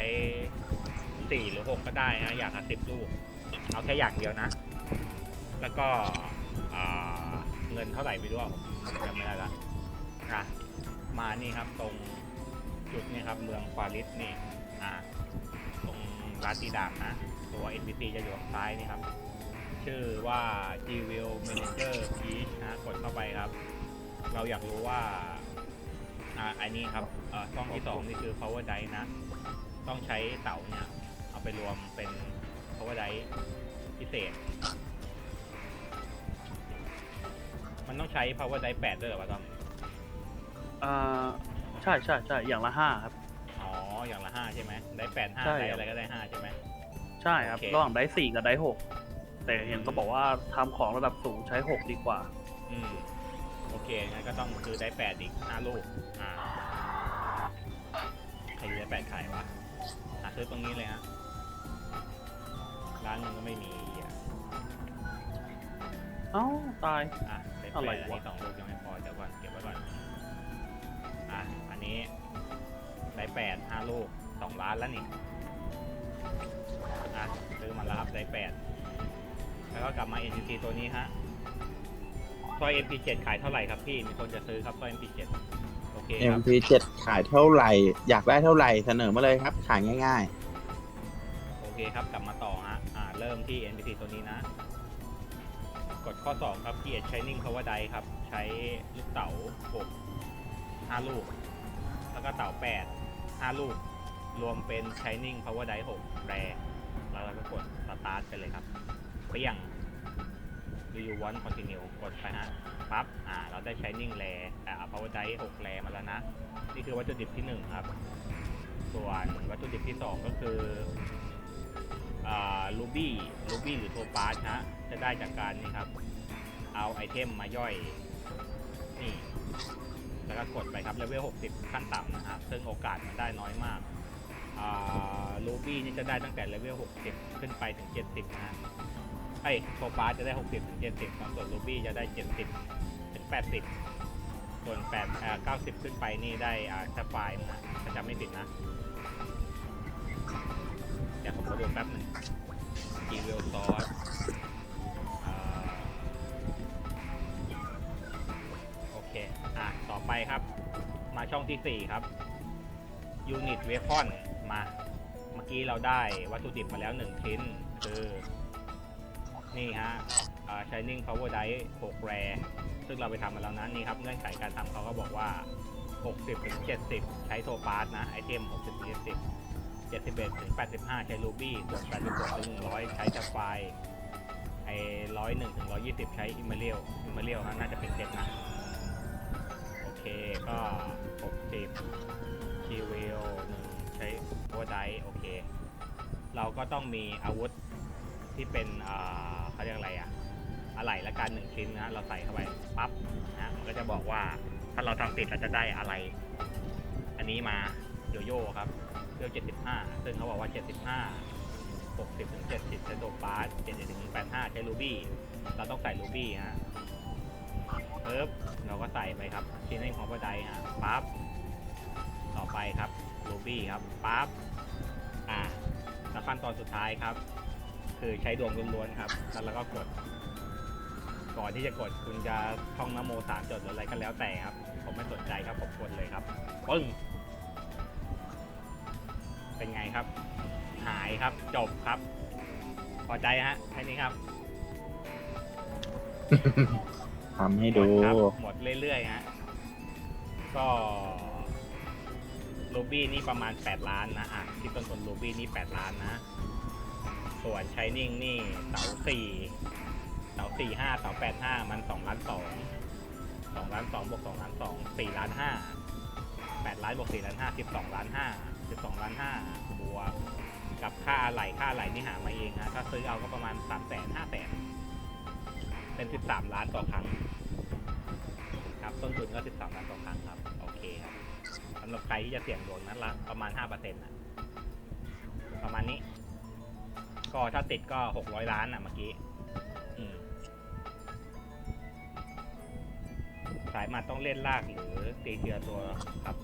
ช้สี่หรือหกก็ได้นะอย่างละสิบลูก เอาแค่อย่างเดียวนะ แล้วก็เงินเท่าไหร่ไม่รู้ผมจำไม่ได้ละอะมานี่ครับตรงจุดนี่ครับเมืองฟาริสนี่อ่าตรงร้านตีดามนะ ตัว NPC จะอยู่ทางซ้ายนี่ครับ ชื่อว่า g w i l Manager Peach นะกดเข้าไปครับ เราอยากรู้ว่าอ่าอันนี้ครับอ่อช่องที่สองนี่คือ power die นะ ต้องใช้เต่าเนี่ย เอาไปรวมเป็น power die พิเศษ มันต้องใช้ power die 8ด้วยเหรอวะต้อมอ่าใช่ใช่ใช่อย่างละห้าครับ อ๋อ อย่างละห้าใช่ไหมได้แปดห้าใช่ได้ครับ อะไรก็ได้ห้าใช่ไหม ใช่ครับโอเค ระหว่างได้สี่กับได้หกแต่เห็นก็บอกว่าทำของระดับสูงใช้หกดีกว่า อืม โอเค งั้นก็ต้องซื้อได้แปดอีกห้าลูก อ่า ใครจะได้แปดขายวะ อะซื้อตรงนี้เลยฮะร้านมันก็ไม่มีอะเอ้าตาย อะได้แปอะไรดอันวะนี้สองลูกยังไม่พอเดี๋ยวก่อนเก็บไว้ก่อนอะอันนี้ได้แปดห้าลูกสองล้านแล้วนี่อะซื้อมาแล้วครับได้แปดแล้วก็กลับมา NCT ตัวนี้ฮะสร้อย MP7 ขายเท่าไหร่ครับพี่มีคนจะซื้อครับสร้อย MP7 โอเคครับ MP7 ขายเท่าไหร่ อยากได้เท่าไหร่เสนอมาเลยครับ ขายง่ายโอเคครับ กลับมาต่อฮะอ่าเริ่มที่ NPC ตัวนี้นะ กดข้อ 2 ครับ Create Shining Power Die ครับ ใช้ลูกเต๋า6 5 ลูก แล้วก็เต๋า 8 5 ลูก รวมเป็น Shining Power Die 6 แรแล้วเราก็กด Start ไปเลยครับเปรี้ยง Do you want continue กดไปฮะปั๊บอ่าเราได้ Shining แรอ่า Power Die 6แรมาแล้วนะ นี่คือวัตถุดิบที่ 1 ครับ ส่วนวัตถุดิบที่ 2 ก็คืออ่าลูบี้ลูบี้หรือโทปาสฮะจะได้จากการนี่ครับ เอาไอเทมมาย่อย นี่ แล้วก็กดไปครับเลเวล60 ขั้นต่ำนะฮะซึ่งโอกาสมันได้น้อยมากอ่าลูบี้นี่จะได้ตั้งแต่เลเวล60 ขึ้นไปถึง 70 นะฮะ ไอ้โทปาจะได้ 60ถึง70ส่วนลูบี้จะได้ 70ถึง80 ส่วน8อ่า90 ขึ้นไปนี่ได้อ่าแซฟไฟร์นะถ้าจำไม่ผิดนะ เดี๋ยวผมมาดูแป๊บหนึ่งกีเวลซอสโอเค อะ ต่อไปครับ มาช่องที่ 4 ครับ Unit Weapon มา เมื่อกี้เราได้วัตถุดิบมาแล้ว 1 ชิ้น คือ นี่ฮะอ่า Shining Power Die 6 Rare ซึ่งเราไปทำมาแล้วนะนี่ครับเงื่อนไขการทำเขาก็บอกว่า 60ถึง70 ใช้โทปาสนะ ไอเทม 60ถึง70 71ถึง85 ใช้รูบี้ส่วน86ถึง100 ใช้จัฟไฟไอ101ถึง120 ใช้อิมเมเรียลอิมเมเรียลน่าจะเป็นเซ็ตนะ โอเคก็ 60คีเวลใช้โอไดโอเค เราก็ต้องมีอาวุธที่เป็นอ่า เขาเรียกอะไรอะอะไหล่ละกันหนึ่งชิ้นนะเราใส่เข้าไปปั๊บนะมันก็จะบอกว่าถ้าเราทำติดเราจะได้อะไร อันนี้มาโยโย่ครับเลือก75ซึ่งเขาบอกว่า75 60ถึง70ใช้โดปาส70ถึง85ใช้รูบี้เราต้องใส่รูบี้ฮะปึ๊บเราก็ใส่ไปครับชิ้นในของบันไดฮะปั๊บต่อไปครับรูบี้ครับปั๊บอ่าแล้วขั้นตอนสุดท้ายครับ คือใช้ดวงล้วนๆครับแล้วเราก็กด ก่อนที่จะกดคุณจะท่องนโมสามจดหรืออะไรก็แล้วแต่ครับ ผมไม่สนใจครับผมกดเลยครับปึ้งเป็นไงครับ หายครับจบครับ พอใจฮะแค่นี้ครับๆทำให้ดู หมดครับหมดเรื่อยๆฮะก็ลูบี้นี่ประมาณ 8 ล้านนะอะที่ต้นทุนลูบี้นี่ 8 ล้านนะ ส่วนชายนิ่งนี่เสาสี่เสาสี่ห้าเสาแปดห้ามันสองล้านสองสองล้านสองบวกสองล้านสองสี่ล้านห้าแปดล้านบวกสี่ล้านห้าสิบสองล้านห้าสิบสองล้านห้าบวกกับค่าอะไหล่ค่าอะไหล่นี่หามาเองฮะถ้าซื้อเอาก็ประมาณสามแสนห้าแสนเป็นสิบสามล้านต่อครั้งครับต้นทุนก็สิบสามล้านต่อครั้งครับ โอเคครับสำหรับใครที่จะเสี่ยงดวงนั้นละประมาณห้าเปอร์เซ็นต์ะประมาณนี้ ก็ถ้าติดก็หกร้อยล้านอะเมื่อกี้สายมาต้องเล่นลากหรือตีเจือตัวครับ